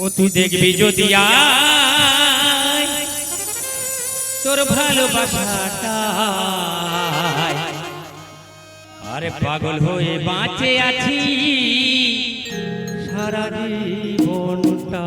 ও তুই দেখবি যদি তোর ভালোবাসাটা আরে পাগল হয়ে বাঁচে আছি সারা জীবনটা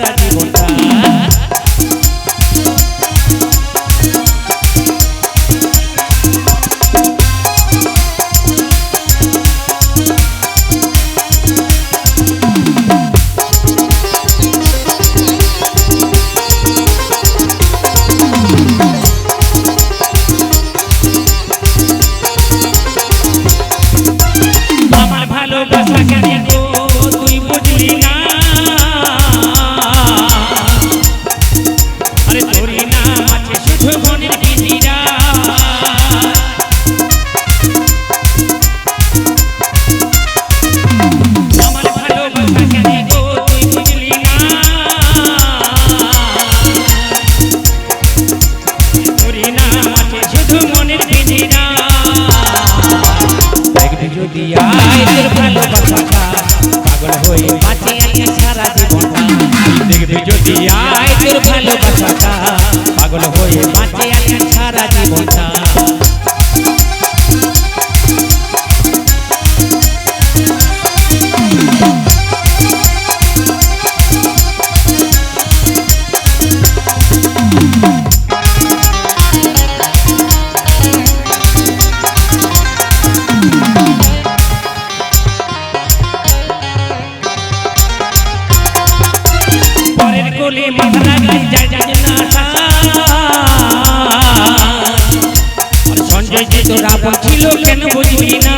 যদি আয় তোর ভালোবাসাটা পাগল হয়ে বাঁচে আছে সারা জীবনটা দেখবি যদি আয় তোর ভালোবাসাটা পাগল হয়ে বাঁচে আছে সারা জীবনটা। কোলে মাথা যায় জানে না সঞ্জয় যে তোর আপন ছিল কেন বুঝলি না।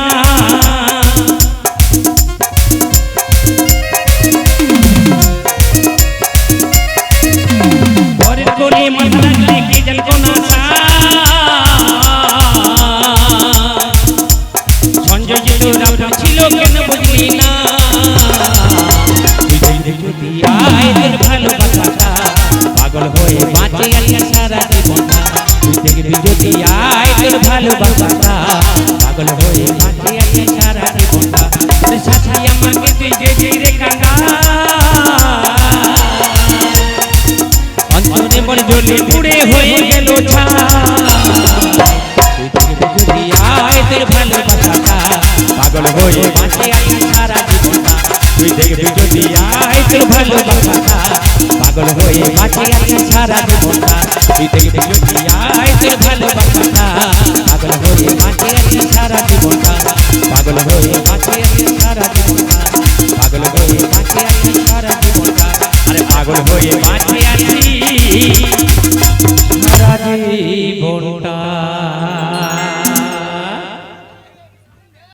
কোলে মাথা রাখলে কি জান কোন আশা সঞ্জয় যে তোর আপন ছিল কেন বুঝলি না। আয় তোর ভালোবাসাটা পাগল হয়ে বাঁচে আছে সারা জীবনটা সাথী আমাকে তুই দেখবি রে কাঙ্গা অন্তরে মন জ্বলে পুড়ে হয়ে গেল যদি আয় তোর ভালোবাসাটা পাগল হয়ে বাঁচে আছে সারা জীবনটা তুই দেখবি যদি আয় তোর ভালোবাসাটা পাগল হয়ে বাঁচে আছে সারা জীবনটা তুই দেখবি যদি আয় তোর ভালোবাসাটা হয়ে